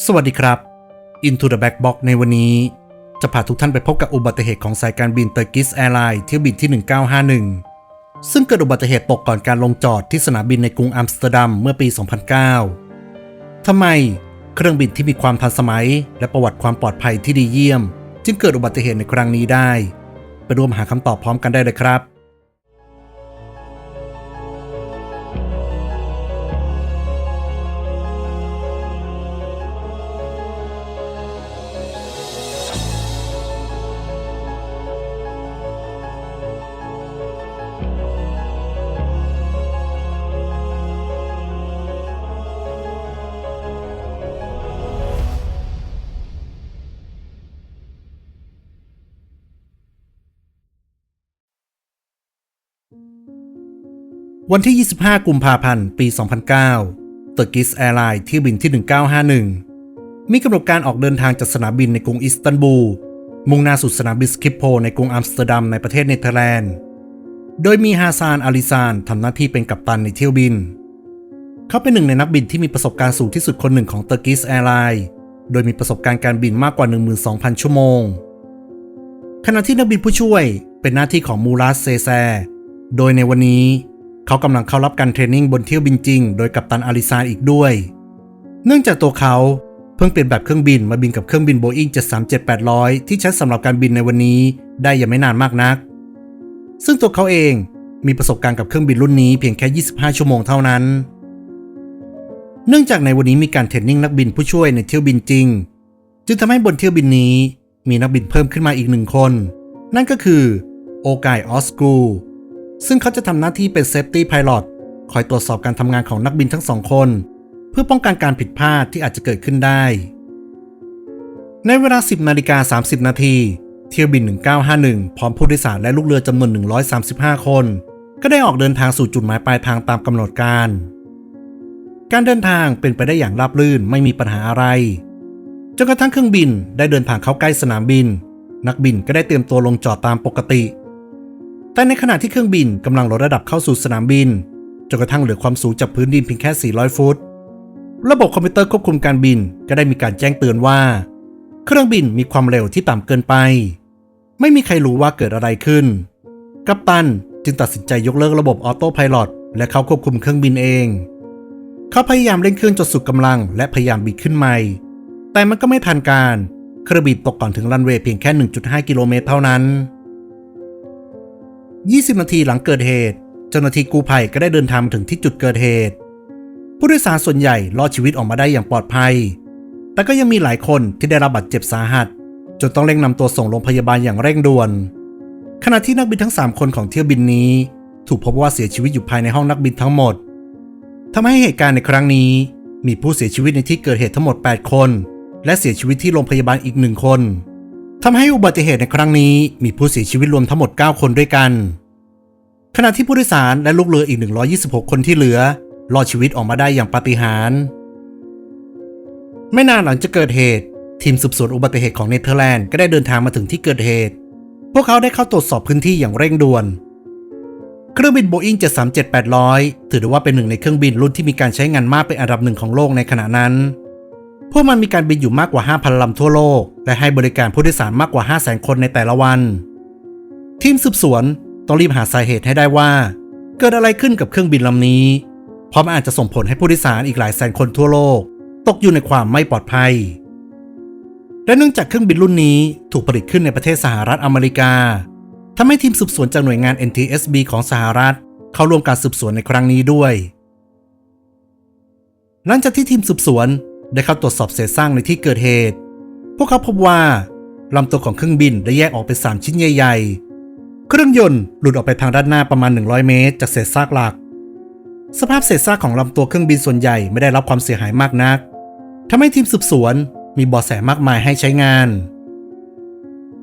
สวัสดีครับ Into the Back Box ในวันนี้ จะพาทุกท่านไปพบกับอุบัติเหตุของสายการบินเตอร์กิสแอร์ไลน์เที่ยวบินที่ 1951 ซึ่งเกิดอุบัติเหตุตกก่อนการลงจอดที่สนามบินในกรุงอัมสเตอร์ดัมเมื่อปี 2009 ทำไมเครื่องบินที่มีความทันสมัย และประวัติความปลอดภัยที่ดีเยี่ยม จึงเกิดอุบัติเหตุในครั้งนี้ได้ ไปร่วมหาคำตอบพร้อมกันได้เลยครับ วันที่ 25 กุมภาพันธ์ ปี 2009เตอร์กิสแอร์ไลน์ที่บินที่ 1951 มีกำหนดการออกเดินทางจากสนามบินในกรุงอิสตันบูล มุ่งหน้าสู่สนามบินสคิปโพในกรุงอัมสเตอร์ดัมในประเทศเนเธอร์แลนด์ โดยมีฮาซานอาลิซานทำหน้าที่เป็นกัปตันในเที่ยวบิน เขาเป็นหนึ่งในนักบินที่มีประสบการณ์สูงที่สุดคนหนึ่งของเตอร์กิสแอร์ไลน์โดยมีประสบการณ์การบินมากกว่า 12,000 ชั่วโมง ขณะที่นักบินผู้ช่วยเป็นหน้าที่ของมูรัสเซแซ โดยในวันนี้ เขากำลังเข้ารับการเทรนนิ่งบนเที่ยวบินจริง โดยกัปตันอาริซานอีกด้วย เนื่องจากตัวเขาเพิ่งเปลี่ยนแบบเครื่องบินมาบินกับเครื่องบินโบอิง737-800 ที่ใช้สำหรับการบินในวันนี้ได้ยังไม่นานมากนัก ซึ่งตัวเขาเองมีประสบการณ์กับเครื่องบินรุ่นนี้เพียงแค่ 25 ชั่วโมงเท่านั้น เนื่องจากในวันนี้มีการเทรนนิ่งนักบินผู้ช่วยในเที่ยวบินจริง จึงทำให้บนเที่ยวบินนี้มีนักบินเพิ่มขึ้นมาอีกหนึ่งคน นั่นก็คือโอกายออสกู ซึ่งเขาจะทำหน้าที่เป็นเซฟตี้พ i ล o t คอยตรวจสอบการทำงานของนักบินทั้งสองคน เพื่อป้องกันการผิดพลาดที่อาจจะเกิดขึ้นได้ ในเวลา 10นาฬิกา30 นาทีเที่ยวบิน 1951 พร้อมผู้โดยสารและลูกเรือจำนวน 135 คน ก็ได้ออกเดินทางสู่จุดหมายปลายทางตามกำหนดการ การเดินทางเป็นไปได้อย่างราบรื่นไม่มีปัญหาอะไร จนกระทั่งเครื่องบินได้เดินทางเข้าใกล้สนามบิน นักบินก็ได้เตรียมตัวลงจอดตามปกติ แต่ในขณะที่เครื่องบินกำลังลดระดับเข้าสู่สนามบินจนกระทั่งเหลือความสูงจากพื้นดินเพียงแค่ 400 ฟุต ระบบคอมพิวเตอร์ควบคุมการบินก็ได้มีการแจ้งเตือนว่า เครื่องบินมีความเร็วที่ต่ำเกินไป ไม่มีใครรู้ว่าเกิดอะไรขึ้น กัปตันจึงตัดสินใจยกเลิกระบบออโต้พ i ล o t และเขาควบคุมเครื่องบินเอง เขาพยายามเร่งเครื่องจนสุดกำลัง และพยายามบิดขึ้นใหม่ แต่มันก็ไม่ทันการ เครื่องบินตกก่อนถึงรันเวย์เพียงแค่ 1.5 กิโลเมตรเท่านั้น 20 นาทีหลังเกิดเหตุ เจ้าหน้าที่กู้ภัยก็ได้เดินทางมาถึงที่จุดเกิดเหตุ ผู้โดยสารส่วนใหญ่รอดชีวิตออกมาได้อย่างปลอดภัย แต่ก็ยังมีหลายคนที่ได้รับบาดเจ็บสาหัส จนต้องเร่งนำตัวส่งโรงพยาบาลอย่างเร่งด่วน ขณะที่นักบินทั้ง 3 คนของเที่ยวบินนี้ ถูกพบว่าเสียชีวิตอยู่ภายในห้องนักบินทั้งหมดทำให้เหตุการณ์ในครั้งนี้ มีผู้เสียชีวิตในที่เกิดเหตุทั้งหมด 8 คน และเสียชีวิตที่โรงพยาบาลอีกหนึ่งคน ทำให้อุบัติเหตุในครั้งนี้มีผู้เสียชีวิตรวมทั้งหมด 9 คนด้วยกัน ขณะที่ผู้โดยสารและลูกเรืออีก 126 คนที่เหลือ รอดชีวิตออกมาได้อย่างปาฏิหาริย์ไม่นานหลังจากเกิดเหตุ ทีมสืบสวนอุบัติเหตุของเนเธอร์แลนด์ก็ได้เดินทางมาถึงที่เกิดเหตุ พวกเขาได้เข้าตรวจสอบพื้นที่อย่างเร่งด่วน เครื่องบินโบอิง737-800 ถือได้ว่าเป็นหนึ่งในเครื่องบินรุ่นที่มีการใช้งานมากเป็นอันดับหนึ่งของโลกในขณะนั้น พวกมันมีการบินอยู่มากกว่า 5,000 ลำทั่วโลก และให้บริการผู้โดยสารมากกว่า 500,000 คนในแต่ละวัน ทีมสืบสวนต้องรีบหาสาเหตุให้ได้ว่า เกิดอะไรขึ้นกับเครื่องบินลำนี้ เพราะมันอาจจะส่งผลให้ผู้โดยสารอีกหลายแสนคนทั่วโลก ตกอยู่ในความไม่ปลอดภัย และเนื่องจากเครื่องบินรุ่นนี้ถูกผลิตขึ้นในประเทศสหรัฐอเมริกาทำให้ทีมสืบสวนจากหน่วยงาน NTSB ของสหรัฐ เข้าร่วมการสืบสวนในครั้งนี้ด้วย หลังจากที่ทีมสืบสวน ได้เข้าตรวจสอบเศษซากในที่เกิดเหตุ พวกเขาพบว่าลำตัวของเครื่องบินได้แยกออกเป็น 3 ชิ้นใหญ่ๆ เครื่องยนต์หลุดออกไปทางด้านหน้าประมาณ 100 เมตร จากเศษซากหลัก สภาพเศษซากของลำตัวเครื่องบินส่วนใหญ่ไม่ได้รับความเสียหายมากนักทำให้ทีมสืบสวนมีเบาะแสมากมายให้ใช้งาน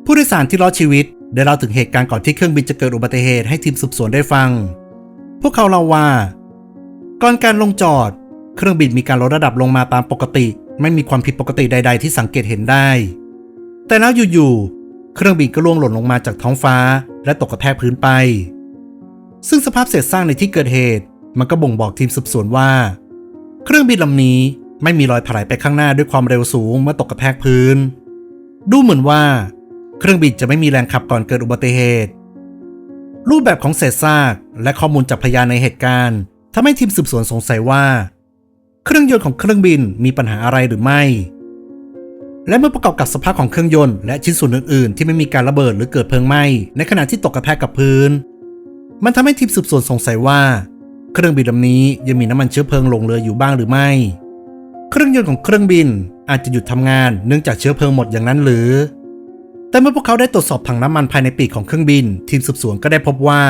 ผู้โดยสารที่รอดชีวิตได้เล่าถึงเหตุการณ์ก่อนที่เครื่องบินจะเกิดอุบัติเหตุให้ทีมสืบสวนได้ฟัง พวกเขาเล่าว่า ก่อนการลงจอด เครื่องบินมีการลดระดับลงมาตามปกติ ไม่มีความผิดปกติใด ๆ ที่สังเกตเห็นได้ แต่แล้วอยู่ๆ เครื่องบินก็ล่วงหล่นลงมาจากท้องฟ้า และตกกระแทกพื้นไป ซึ่งสภาพเศษซากในที่เกิดเหตุ มันก็บ่งบอกทีมสืบสวนว่า เครื่องบินลำนี้ไม่มีรอยถลายไปข้างหน้าด้วยความเร็วสูงเมื่อตกกระแทกพื้น ดูเหมือนว่า เครื่องบินจะไม่มีแรงขับก่อนเกิดอุบัติเหตุ รูปแบบของเศษซากและข้อมูลจากพยานในเหตุการณ์ทำให้ทีมสืบสวนสงสัยว่า เครื่องยนต์ของเครื่องบินมีปัญหาอะไรหรือไม่ และเมื่อประกอบกับสภาพของเครื่องยนต์และชิ้นส่วนอื่นๆ ที่ไม่มีการระเบิดหรือเกิดเพลิงไหม้ในขณะที่ตกกระแทกกับพื้น มันทำให้ทีมสืบสวนสงสัยว่า เครื่องบินลำนี้ยังมีน้ำมันเชื้อเพลิงหลงเหลืออยู่บ้างหรือไม่ เครื่องยนต์ของเครื่องบินอาจจะหยุดทำงานเนื่องจากเชื้อเพลิงหมดอย่างนั้นหรือ แต่เมื่อพวกเขาได้ตรวจสอบถังน้ำมันภายในปีกของเครื่องบิน ทีมสืบสวนก็ได้พบว่า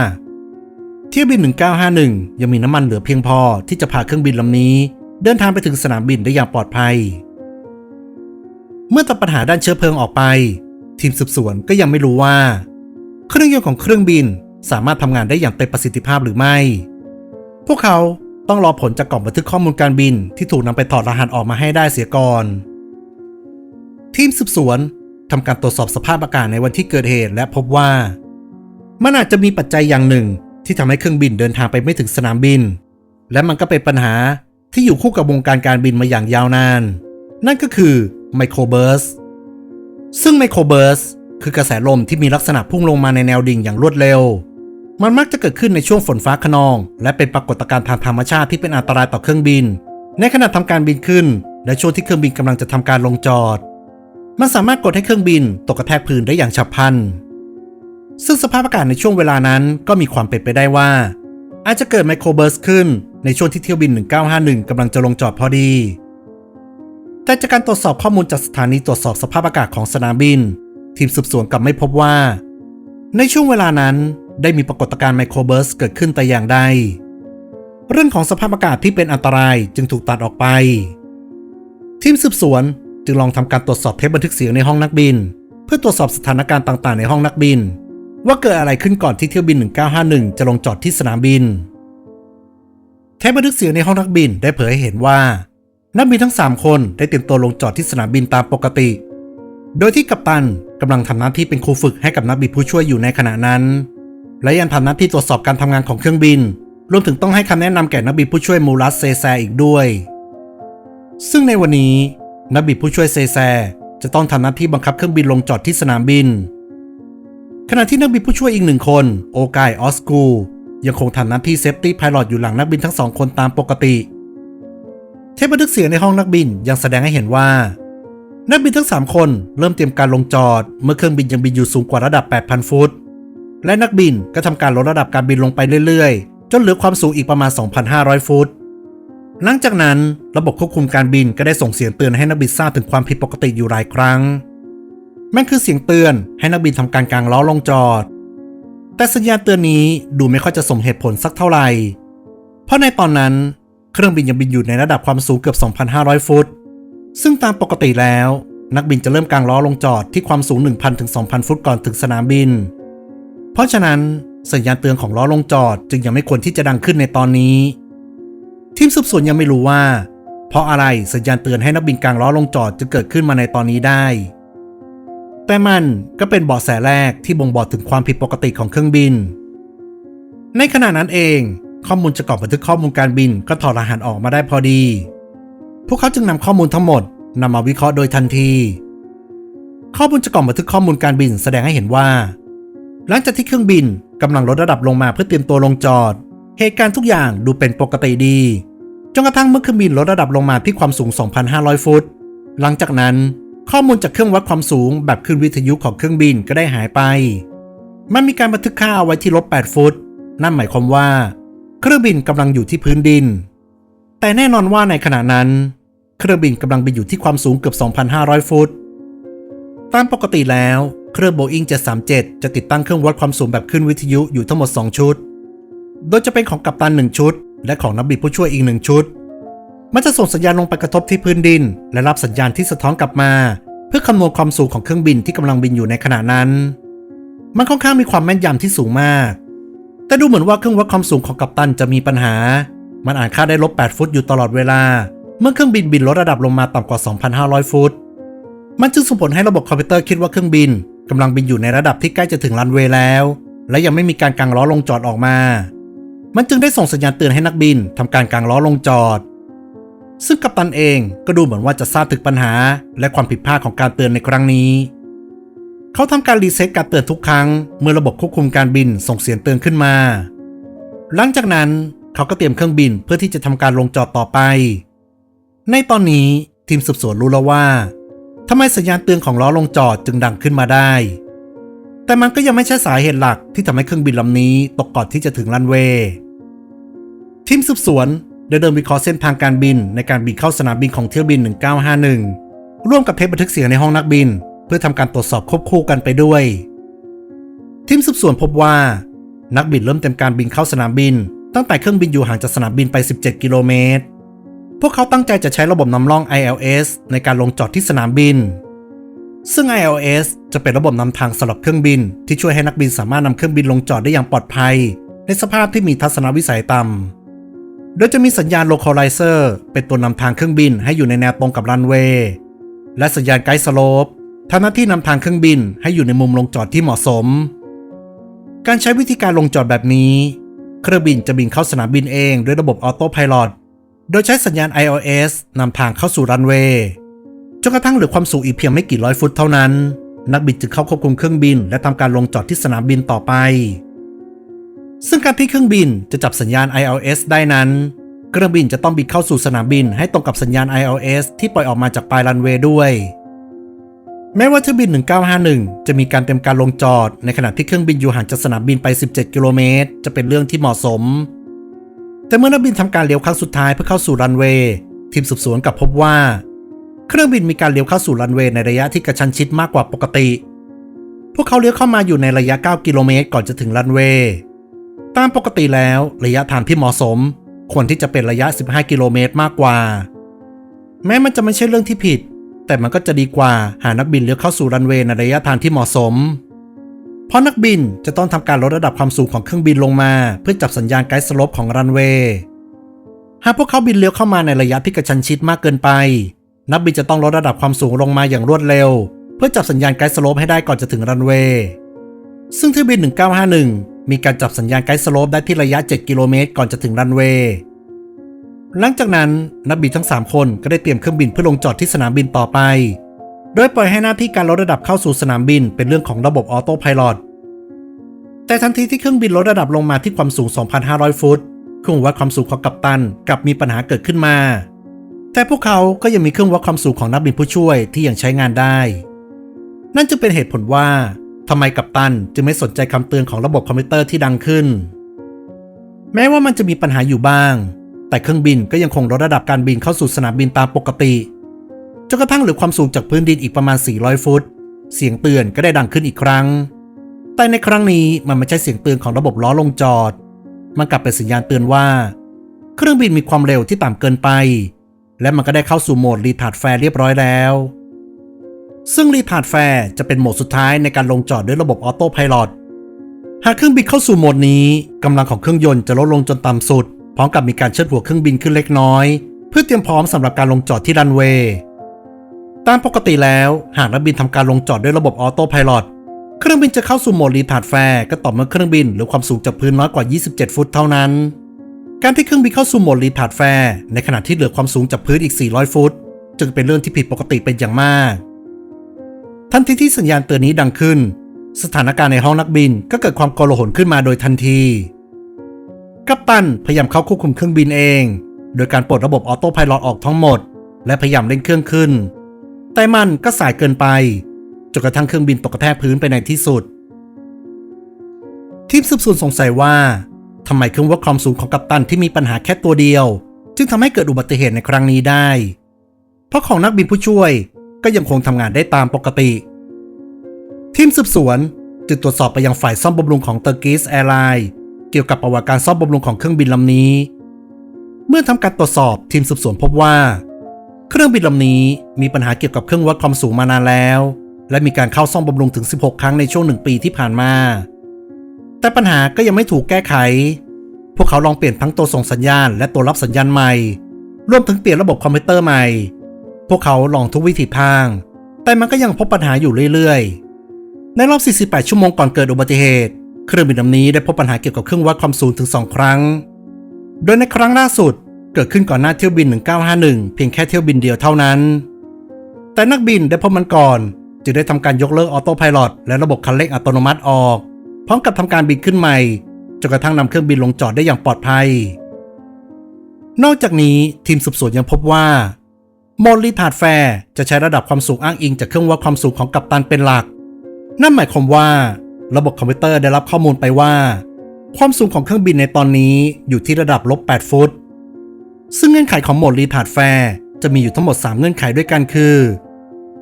เที่ยวบิน 1951 ยังมีน้ำมันเหลือเพียงพอที่จะพาเครื่องบินลำนี้ เดินทางไปถึงสนามบินได้อย่างปลอดภัย เมื่อตัดปัญหาด้านเชื้อเพลิงออกไป ทีมสืบสวนก็ยังไม่รู้ว่า เครื่องยนต์ของเครื่องบินสามารถทำงานได้อย่างเต็มประสิทธิภาพหรือไม่ พวกเขาต้องรอผลจากกล่องบันทึกข้อมูลการบินที่ถูกนำไปถอดรหัสออกมาให้ได้เสียก่อน ทีมสืบสวนทำการตรวจสอบสภาพอากาศในวันที่เกิดเหตุ และพบว่า มันอาจจะมีปัจจัยอย่างหนึ่งที่ทำให้เครื่องบินเดินทางไปไม่ถึงสนามบิน และมันก็เป็นปัญหา ที่อยู่คู่กับวงการการบินมาอย่างยาวนาน นั่นก็คือไมโครเบิร์สซึ่งไมโครเบิร์สคือกระแสลมที่มีลักษณะพุ่งลงมาในแนวดิ่งอย่างรวดเร็ว มันมักจะเกิดขึ้นในช่วงฝนฟ้าขนอง และเป็นปรากฏการณ์ทางธรรมชาติที่เป็นอันตรายต่อเครื่องบิน ในขณะทำการบินขึ้น และช่วงที่เครื่องบินกำลังจะทำการลงจอด มันสามารถกดให้เครื่องบินตกกระแทกพื้นได้อย่างฉับพลัน ซึ่งสภาพอากาศในช่วงเวลานั้นก็มีความเป็นไปได้ว่า อาจจะเกิดไมโครเบิร์สขึ้นในช่วงที่เที่ยวบิน 1951กำลังจะลงจอดพอดี แต่จากการตรวจสอบข้อมูลจากสถานีตรวจสอบสภาพอากาศของสนามบิน ทีมสืบสวนกลับไม่พบว่า ในช่วงเวลานั้นได้มีปรากฏการณ์ไมโครเบิร์สเกิดขึ้นแต่อย่างใด เรื่องของสภาพอากาศที่เป็นอันตรายจึงถูกตัดออกไป ทีมสืบสวนจึงลองทำการตรวจสอบเทปบันทึกเสียงในห้องนักบิน เพื่อตรวจสอบสถานการณ์ต่างๆ ในห้องนักบิน ว่าเกิดอะไรขึ้นก่อนที่เที่ยวบิน 1951 จะลงจอดที่สนามบิน เทปบันทึกเสียงในห้องนักบินได้เผยให้เห็นว่า นักบินทั้ง 3 คนได้เตรียมตัวลงจอดที่สนามบินตามปกติ โดยที่กัปตันกำลังทำหน้าที่เป็นครูฝึกให้กับนักบินผู้ช่วยอยู่ในขณะนั้น และยังทำหน้าที่ตรวจสอบการทำงานของเครื่องบิน รวมถึงต้องให้คำแนะนำแก่นักบินผู้ช่วยมูรัสเซแซอีกด้วย ซึ่งในวันนี้นักบินผู้ช่วยเซแซจะต้องทำหน้าที่บังคับเครื่องบินลงจอดที่สนามบิน ขณะที่นักบินผู้ช่วยอีกหนึ่งคน โอกายออสกู ยังคงทำหน้าที่เซฟตี้พายロอยู่หลังนักบินทั้งสองคนตามปกติ เทปบันทึกเสียงในห้องนักบินยังแสดงให้เห็นว่า นักบินทั้ง 3 คนเริ่มเตรียมการลงจอด เมื่อเครื่องบินยังบินอยู่สูงกว่าระดับ 8,000 ฟุต และนักบินก็ทำการลดระดับการบินลงไปเรื่อยๆ จนเหลือความสูงอีกประมาณ 2,500 ฟุต หลังจากนั้นระบบควบคุมการบินก็ได้ส่งเสียงเตือนให้นักบินทราบถึงความผิดปกติอยู่หลายครั้ง มันคือเสียงเตือนให้นักบินทำการกางล้อลงจอด แต่สัญญาณเตือนนี้ดูไม่ค่อยจะสมเหตุผลสักเท่าไหร่ เพราะในตอนนั้นเครื่องบินยังบินอยู่ในระดับความสูงเกือบ 2,500 ฟุต ซึ่งตามปกติแล้ว นักบินจะเริ่มกางล้อลงจอดที่ความสูง 1,000ถึง2,000 ฟุตก่อนถึงสนามบิน เพราะฉะนั้นสัญญาณเตือนของล้อลงจอดจึงยังไม่ควรที่จะดังขึ้นในตอนนี้ ทีมสืบสวนยังไม่รู้ว่า เพราะอะไรสัญญาณเตือนให้นักบินกางล้อลงจอดจะเกิดขึ้นมาในตอนนี้ได้ แต่มันก็เป็นเบาะแสแรกที่บ่งบอกถึงความผิดปกติของเครื่องบิน ในขณะนั้นเอง ข้อมูลจากกล่องบันทึกข้อมูลการบินก็ถอดรหัสออกมาได้พอดี พวกเขาจึงนำข้อมูลทั้งหมดนำมาวิเคราะห์โดยทันที ข้อมูลจากกล่องบันทึกข้อมูลการบินแสดงให้เห็นว่า หลังจากที่เครื่องบินกำลังลดระดับลงมาเพื่อเตรียมตัวลงจอด เหตุการณ์ทุกอย่างดูเป็นปกติดีจนกระทั่งเมื่อเครื่องบินลดระดับลงมาที่ความสูง 2,500 ฟุต หลังจากนั้น ข้อมูลจากเครื่องวัดความสูงแบบคลื่นวิทยุของเครื่องบินก็ได้หายไป มันมีการบันทึกค่าเอาไว้ที่ลบ 8 ฟุต นั่นหมายความว่า เครื่องบินกำลังอยู่ที่พื้นดิน แต่แน่นอนว่าในขณะนั้น เครื่องบินกำลังบินอยู่ที่ความสูงเกือบ 2,500 ฟุต ตามปกติแล้ว เครื่อง Boeing 737 จะติดตั้งเครื่องวัดความสูงแบบคลื่นวิทยุอยู่ทั้งหมด 2 ชุด โดยจะเป็นของกัปตัน 1 ชุด และของนักบินผู้ช่วยอีก 1 ชุด มันจะส่งสัญญาณลงไปกระทบที่พื้นดิน และรับสัญญาณที่สะท้อนกลับมา เพื่อคำนวณความสูงของเครื่องบินที่กำลังบินอยู่ในขณะนั้น มันค่อนข้างมีความแม่นยำที่สูงมาก แต่ดูเหมือนว่าเครื่องวัดความสูงของกัปตันจะมีปัญหา มันอ่านค่าได้ลบ 8 ฟุตอยู่ตลอดเวลา เมื่อเครื่องบินบินลดระดับลงมาต่ำกว่า 2,500 ฟุต มันจึงส่งผลให้ระบบคอมพิวเตอร์คิดว่าเครื่องบินกำลังบินอยู่ในระดับที่ใกล้จะถึงรันเวย์แล้ว และยังไม่มีการกางล้อลงจอดออกมา มันจึงได้ส่งสัญญาณเตือนให้นักบินทำการกางล้อลงจอด ซึ่งกัปตันเองก็ดูเหมือนว่าจะทราบถึงปัญหา และความผิดพลาดของการเตือนในครั้งนี้ เขาทำการรีเซ็ตการเตือนทุกครั้ง เมื่อระบบควบคุมการบินส่งเสียงเตือนขึ้นมา หลังจากนั้นเขาก็เตรียมเครื่องบินเพื่อที่จะทำการลงจอดต่อไป ในตอนนี้ทีมสืบสวนรู้แล้วว่าทำไมสัญญาณเตือนของล้อลงจอดจึงดังขึ้นมาได้ แต่มันก็ยังไม่ใช่สาเหตุหลักที่ทำให้เครื่องบินลำนี้ตกก่อนที่จะถึงรันเวย์ทีมสืบสวน ได้เดินวิเคราะห์เส้นทางการบินในการบินเข้าสนามบินของเที่ยวบิน 1951 ร่วมกับเทปบันทึกเสียงในห้องนักบิน เพื่อทำการตรวจสอบควบคู่กันไปด้วย ทีมสืบสวนพบว่า นักบินเริ่มเต็มการบินเข้าสนามบิน ตั้งแต่เครื่องบินอยู่ห่างจากสนามบินไป 17 กิโลเมตร พวกเขาตั้งใจจะใช้ระบบนำร่อง ILS ในการลงจอดที่สนามบิน ซึ่ง ILS จะเป็นระบบนำทางสำหรับเครื่องบิน ที่ช่วยให้นักบินสามารถนำเครื่องบินลงจอดได้อย่างปลอดภัย ในสภาพที่มีทัศนวิสัยต่ำ โดยจะมีสัญญาณ localizer เป็นตัวนำทางเครื่องบินให้อยู่ในแนวตรงกับรันเวย์ และสัญญาณไกด์สโลปทำหน้าที่นำทางเครื่องบินให้อยู่ในมุมลงจอดที่เหมาะสม การใช้วิธีการลงจอดแบบนี้ เครื่องบินจะบินเข้าสนามบินเองด้วยระบบออโต้พายロโดยใช้สัญญาณ iOS นำทางเข้าสู่รันเวย์จนกระทั่งเหลือความสูงอีกเพียงไม่กี่ร้อยฟุตเท่านั้น นักบินจึงเข้าควบคุมเครื่องบิน และทำการลงจอดที่สนามบินต่อไป ซึ่งการที่เครื่องบินจะจับสัญญาณ iOS ได้นั้น เครื่องบินจะต้องบินเข้าสู่สนามบินให้ตรงกับสัญญาณ iOS ที่ปล่อยออกมาจากปลายรันเวย์ด้วย แม้ว่าเที่ยวบิน 1951 จะมีการเต็มการลงจอด ในขณะที่เครื่องบินอยู่ห่างจากสนามบินไป 17 กิโลเมตร จะเป็นเรื่องที่เหมาะสม แต่เมื่อนักบินทำการเลี้ยวครั้งสุดท้ายเพื่อเข้าสู่รันเวย์ทีมสืบสวนกลับพบว่า เครื่องบินมีการเลี้ยวเข้าสู่รันเวย์ในระยะที่กระชั้นชิดมากกว่าปกติ พวกเขาเลี้ยวเข้ามาอยู่ในระยะ 9 กิโลเมตรก่อนจะถึงรันเวย์ ตามปกติแล้วระยะทางที่เหมาะสม ควรที่จะเป็นระยะ 15 กิโลเมตรมากกว่า แม้มันจะไม่ใช่เรื่องที่ผิด แต่มันก็จะดีกว่าหานักบินเลี้ยวเข้าสู่รันเวย์ในระยะทางที่เหมาะสม เพราะนักบินจะต้องทำการลดระดับความสูงของเครื่องบินลงมา เพื่อจับสัญญาณไกด์สโลปของรันเวย์หากพวกเขาบินเลี้ยวเข้ามาในระยะที่กระชันชิดมากเกินไป นักบินจะต้องลดระดับความสูงลงมาอย่างรวดเร็ว เพื่อจับสัญญาณไกด์สโลปให้ได้ก่อนจะถึงรันเวย์ซึ่งเที่ยวบิน 1951 มีการจับสัญญาณไกด์สโลปได้ที่ระยะ 7 กิโลเมตร ก่อนจะถึงรันเวย์ หลังจากนั้นนักบินทั้ง 3 คนก็ได้เตรียมเครื่องบินเพื่อลงจอดที่สนามบินต่อไป โดยปล่อยให้หน้าที่การลดระดับเข้าสู่สนามบิน เป็นเรื่องของระบบออโต้พายロแต่ทันทีที่เครื่องบินลดระดับลงมาที่ความสูง 2,500 ฟุตเครื่องวัดความสูงของกัปตันกลับมีปัญหาเกิดขึ้นมา แต่พวกเขาก็ยังมีเครื่องวัดความสูงของนักบินผู้ช่วยที่ยังใช้งานได้ นั่นจึงเป็นเหตุผลว่า ทำไมกัปตันจึงไม่สนใจคำเตือนของระบบคอมพิวเตอร์ที่ดังขึ้น แม้ว่ามันจะมีปัญหาอยู่บ้าง แต่เครื่องบินก็ยังคงลดระดับการบินเข้าสู่สนามบินตามปกติจนกระทั่งเหลือความสูงจากพื้นดินอีกประมาณ 400 ฟุต เสียงเตือนก็ได้ดังขึ้นอีกครั้ง แต่ในครั้งนี้มันไม่ใช่เสียงเตือนของระบบล้อลงจอด มันกลับเป็นสัญญาณเตือนว่า เครื่องบินมีความเร็วที่ต่ำเกินไป และมันก็ได้เข้าสู่โหมดรีทาร์ดแฟร์เรียบร้อยแล้ว ซึ่งรีทาร์ดแฟร์จะเป็นโหมดสุดท้ายในการลงจอดด้วยระบบออโต้พายロหากเครื่องบินเข้าสู่โหมดนี้กำลังของเครื่องยนต์จะลดลงจนต่ำสุด พร้อมกับมีการเชิดหัวเครื่องบินขึ้นเล็กน้อย เพื่อเตรียมพร้อมสำหรับการลงจอดที่รันเวย์ตามปกติแล้วหากนักบินทำการลงจอดด้วยระบบออโต้พายロเครื่องบินจะเข้าสู่โหมดรีทาร์ดแฟร์ก็ต่อเมื่อเครื่องบินหรือความสูงจากพื้นน้อยกว่า 27 ฟุตเท่านั้น การที่เครื่องบินเข้าสู่โหมดรีทาร์ดแฟร์ในขณะที่เหลือความสูงจากพื้นอีก 400 ฟุต จึงเป็นเรื่องที่ผิดปกติเป็นอย่างมาก ทันทีที่สัญญาณเตือนนี้ดังขึ้น สถานการณ์ในห้องนักบินก็เกิดความโกลาหลขึ้นมาโดยทันทีกัปตันพยายามเข้าควบคุมเครื่องบินเอง โดยการปลดระบบออโต้พายロออกทั้งหมด และพยายามเร่งเครื่องขึ้น แต่มันก็สายเกินไปจนกระทั่งเครื่องบินตกกระแทกพื้นไปในที่สุด ทีมสืบสวนสงสัยว่าทำไมเครื่องวัดความสูงของกัปตันที่มีปัญหาแค่ตัวเดียว จึงทำให้เกิดอุบัติเหตุในครั้งนี้ได้ เพราะของนักบินผู้ช่วย ก็ยังคงทำงานได้ตามปกติ ทีมสืบสวนจึงตรวจสอบไปยังฝ่ายซ่อมบำรุงของเตอร์กิสแอร์ไลน์เกี่ยวกับประวัติการซ่อมบำรุงของเครื่องบินลำนี้ เมื่อทำการตรวจสอบทีมสืบสวนพบว่า เครื่องบินลำนี้มีปัญหาเกี่ยวกับเครื่องวัดความสูงมานานแล้ว และมีการเข้าซ่อมบำรุงถึง 16 ครั้งในช่วงหนึ่งปีที่ผ่านมา แต่ปัญหาก็ยังไม่ถูกแก้ไข พวกเขาลองเปลี่ยนทั้งตัวส่งสัญญาณและตัวรับสัญญาณใหม่รวมถึงเปลี่ยนระบบคอมพิวเตอร์ใหม่ พวกเขาลองทุกวิถีทาง แต่มันก็ยังพบปัญหาอยู่เรื่อยๆ ในรอบ 48 ชั่วโมงก่อนเกิดอุบัติเหตุ เครื่องบินลำนี้ได้พบปัญหาเกี่ยวกับเครื่องวัดความสูงถึง 2 ครั้ง โดยในครั้งล่าสุดเกิดขึ้นก่อนหน้าเที่ยวบิน 1951 เพียงแค่เที่ยวบินเดียวเท่านั้น แต่นักบินได้พบมันก่อน จึงได้ทำการยกเลิกออโต้พายロและระบบคันเร่งอัตโนมัติออก พร้อมกับทำการบินขึ้นใหม่จนกระทั่งนำเครื่องบินลงจอดได้อย่างปลอดภัย นอกจากนี้ทีมสืบสวนยังพบว่า โมลลีถาดแฟร์จะใช้ระดับความสูงอ้างอิงจากเครื่องวัดความสูงของกัปตันเป็นหลัก นั่นหมายความว่า ระบบคอมพิวเตอร์ได้รับข้อมูลไปว่า ความสูงของเครื่องบินในตอนนี้อยู่ที่ระดับลบ 8 ฟุต ซึ่งเงื่อนไขของโหมดรีทาดแฟร์จะมีอยู่ทั้งหมด 3 เงื่อนไขด้วยกันคือ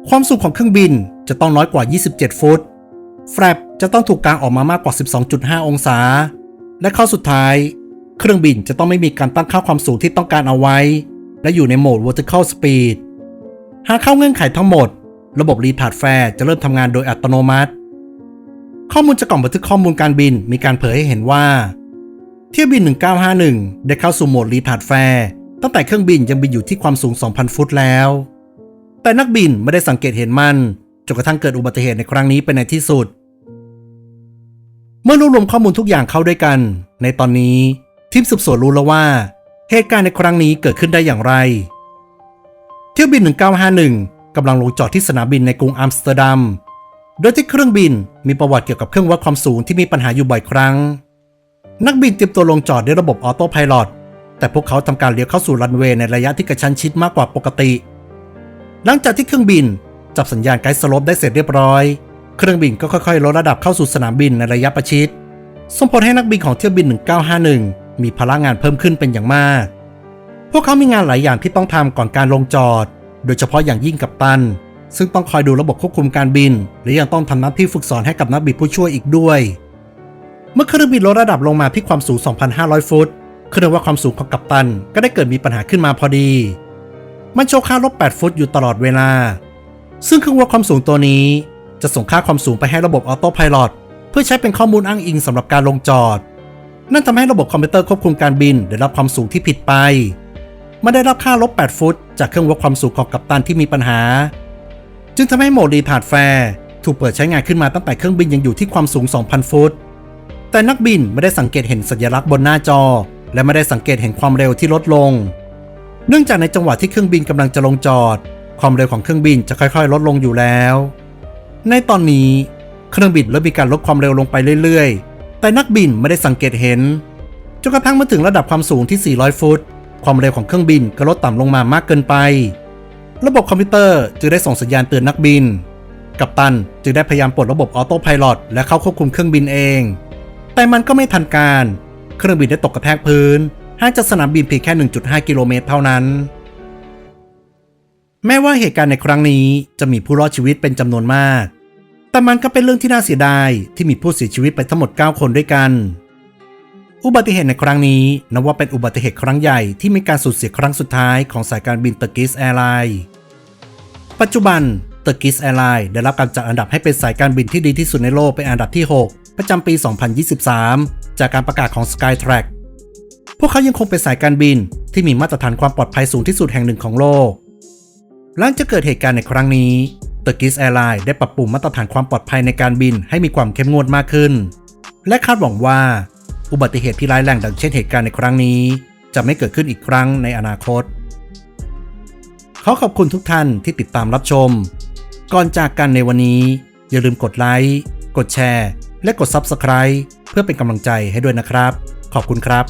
ความสูงของเครื่องบินจะต้องน้อยกว่า 27 ฟุต แฟลปจะต้องถูกกางออกมามากกว่า 12.5 องศา และข้อสุดท้าย เครื่องบินจะต้องไม่มีการตั้งค่าความสูงที่ต้องการเอาไว้ และอยู่ในโหมด vertical speed หากเข้าเงื่อนไขทั้งหมด ระบบรีทาร์ดแฟร์จะเริ่มทำงานโดยอัตโนมัติ ข้อมูลจากกล่องบันทึกข้อมูลการบินมีการเผยให้เห็นว่า เที่ยวบิน 1951 ได้เข้าสู่โหมดรีทาร์ดแฟร์ตั้งแต่เครื่องบินยังบินอยู่ที่ความสูง 2,000 ฟุตแล้ว แต่นักบินไม่ได้สังเกตเห็นมันจนกระทั่งเกิดอุบัติเหตุในครั้งนี้เป็นในที่สุด เมื่อรวบรวมข้อมูลทุกอย่างเข้าด้วยกัน ในตอนนี้ทีมสืบสวนรู้แล้วว่า เหตุการณ์ในครั้งนี้เกิดขึ้นได้อย่างไร เที่ยวบิน 1951 กำลังลงจอดที่สนามบินในกรุงอัมสเตอร์ดัม โดยที่เครื่องบินมีประวัติเกี่ยวกับเครื่องวัดความสูงที่มีปัญหาอยู่บ่อยครั้ง นักบินเตรียมตัวลงจอดด้วยระบบออโต้พายロแต่พวกเขาทำการเลี้ยวเข้าสู่รันเวย์ในระยะที่กระชั้นชิดมากกว่าปกติ หลังจากที่เครื่องบินจับสัญญาณไกด์สลปได้เสร็จเรียบร้อย เครื่องบินก็ค่อยๆลดระดับเข้าสู่สนามบินในระยะประชิด ส่งผลให้นักบินของเที่ยวบิน 1951 มีพลังงานเพิ่มขึ้นเป็นอย่างมาก พวกเขามีงานหลายอย่างที่ต้องทำก่อนการลงจอด โดยเฉพาะอย่างยิ่งกับตัน ซึ่งต้องคอยดูระบบควบคุมการบิน และยังต้องทำหน้าที่ฝึกสอนให้กับนักบินผู้ช่วยอีกด้วย เมื่อเครื่องบินลดระดับลงมาที่ความสูง 2,500 ฟุตเครื่องวัดความสูงของกัปตันก็ได้เกิดมีปัญหาขึ้นมาพอดี มันโชว์ค่าลบ 8 ฟุตอยู่ตลอดเวลา ซึ่งเครื่องวัดความสูงตัวนี้ จะส่งค่าความสูงไปให้ระบบออโต้พายロเพื่อใช้เป็นข้อมูลอ้างอิงสำหรับการลงจอด นั่นทำให้ระบบคอมพิวเตอร์ควบคุมการบินได้รับความสูงที่ผิดไป มันได้รับค่าลบ 8 ฟุต จากเครื่องวัดความสูงของกัปตันที่มีปัญหา จึงทำให้โหมดรีทาร์ดแฟร์ถูกเปิดใช้งานขึ้นมาตั้งแต่เครื่องบินยังอยู่ที่ความสูง 2,000 ฟุต แต่นักบินไม่ได้สังเกตเห็นสัญลักษณ์บนหน้าจอ และไม่ได้สังเกตเห็นความเร็วที่ลดลง เนื่องจากในจังหวะที่เครื่องบินกำลังจะลงจอด ความเร็วของเครื่องบินจะค่อย ๆ ลดลงอยู่แล้ว ในตอนนี้เครื่องบินเริ่มมีการลดความเร็วลงไปเรื่อยๆ แต่นักบินไม่ได้สังเกตเห็น จนกระทั่งมาถึงระดับความสูงที่ 400 ฟุต ความเร็วของเครื่องบินก็ลดต่ำลงมามากเกินไป ระบบคอมพิวเตอร์จึงได้ส่งสัญญาณเตือนนักบิน กัปตันจึงได้พยายามปลดระบบออโต้พายロและเข้าควบคุมเครื่องบินเอง แต่มันก็ไม่ทันการ เครื่องบินได้ตกกระแทกพื้นห่างจากสนามบินเพียงแค่ 1.5 กิโลเมตรเท่านั้น แม้ว่าเหตุการณ์ในครั้งนี้จะมีผู้รอดชีวิตเป็นจำนวนมาก แต่มันก็เป็นเรื่องที่น่าเสียดายที่มีผู้เสียชีวิตไปทั้งหมด 9 คนด้วยกัน อุบัติเหตุในครั้งนี้นับว่าเป็นอุบัติเหตุครั้งใหญ่ที่มีการสูญเสียครั้งสุดท้ายของสายการบินเตอร์กิสแอร์ไลน์ปัจจุบันเตอร์กิสแอร์ไลน์ได้รับการจัดอันดับให้เป็นสายการบินที่ดีที่สุดในโลกเป็นอันดับที่ 6 ประจำปี 2023 จากการประกาศของ Skytrack พวกเขายังคงเป็นสายการบินที่มีมาตรฐานความปลอดภัยสูงที่สุดแห่งหนึ่งของโลก หลังจากเกิดเหตุการณ์ในครั้งนี้ Turkish Airlines ได้ปรับปรุงมาตรฐานความปลอดภัยในการบินให้มีความเข้มงวดมากขึ้น และคาดหวังว่าอุบัติเหตุที่ร้ายแรงดังเช่นเหตุการณ์ในครั้งนี้ จะไม่เกิดขึ้นอีกครั้งในอนาคต ขอขอบคุณทุกท่านที่ติดตามรับชม ก่อนจากกันในวันนี้ อย่าลืมกดไลค์กดแชร์ และกด Subscribe เพื่อเป็นกำลังใจให้ด้วยนะครับ ขอบคุณครับ